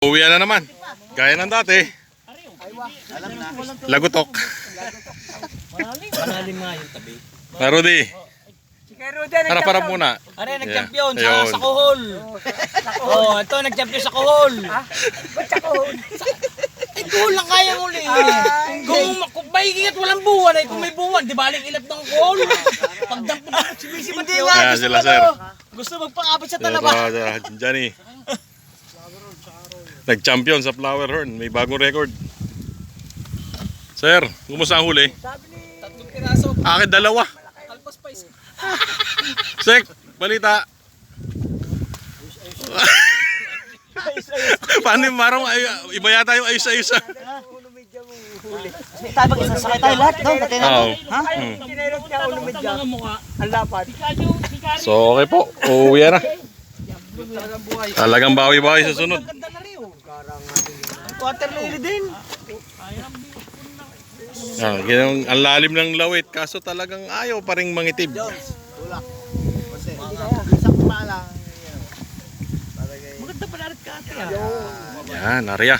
Uwi na naman. Gaya ng dati. Lagutok. Malalim nga yung tabi. Narudi. Si Kuya Rudy, Harap harap muna. Are, nag-champion Yeah. sa, sa Kohol. Oh, ito, nag-champion sa Kohol. Ba't sa kohon? Eh, Kohol lang kaya uli. Kung, mahigit walang buwan, ay kung may buwan, di balik ilap ng Kohol. Pagdampot ng sumisipat Hindi yun. gusto sila, sir. to. Gusto magpakabit sa talaba. Johnny. Nag-champion sa Flower Horn. May bagong record. Sir, kumusta ang huli? Tatlong piraso. Akin dalawa. Kalpas pa isa. Sek, balita. Paano yung marang ay, iba yata yung ayos-ayos ah. Tayo mag-isasakay tayo lahat daw. Pati na. Ha? Niya ulo. Ang lapad. So okay po, uuwi na. Talagang bawi-bawi sa sunod. Ganda na rin oh. Water lily din. Ah, ganyan, ang lalim ng lawit kaso talagang ayaw pa rin mangitib. Maganda pala rin ka ate ah. Yan, Arya.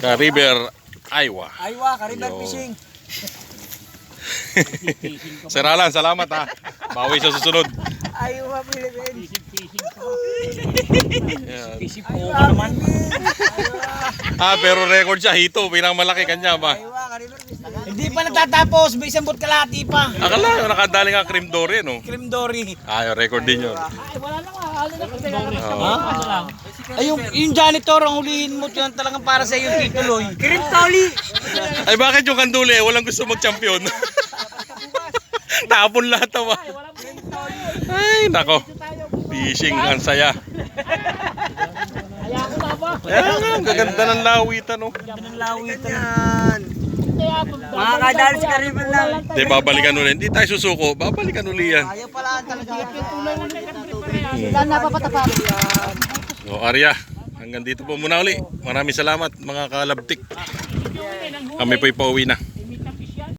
Ka River, Iowa. Aywa, kariban Yo. fishing. Sir Alan, salamat ha. Bawi sa susunod. Aywa, Philippines. Yan. Isip mo ka naman. Ah, pero record siya, hito, pinakamalaki kanya ba? Hindi pa natatapos, may isang kalahati pa. Akala, nakadali nga cream dory, no? Cream Dory. Ah, record din yun. Ha? Ay, yung, yung janitor ang hulihin mo, yun talagang para sa yung tituloy. Kirim Toli. Ay, bakit yung kanduli, eh, walang gusto mag-champion? Tapon lahat naman. Ay, nako. Fishing, ang saya. Ayan nga, ang gaganda ng lawitan, no? Ang lawitan. Yan. Mga kadal sa kariban lang. Hindi, babalikan uli. Hindi tayo susuko, babalikan uli yan. Ayaw pala talaga. Wala napapatapa. So, Arya, hanggang dito po muna uli. Maraming salamat, mga kalabtik. Kami po'y pauwi na.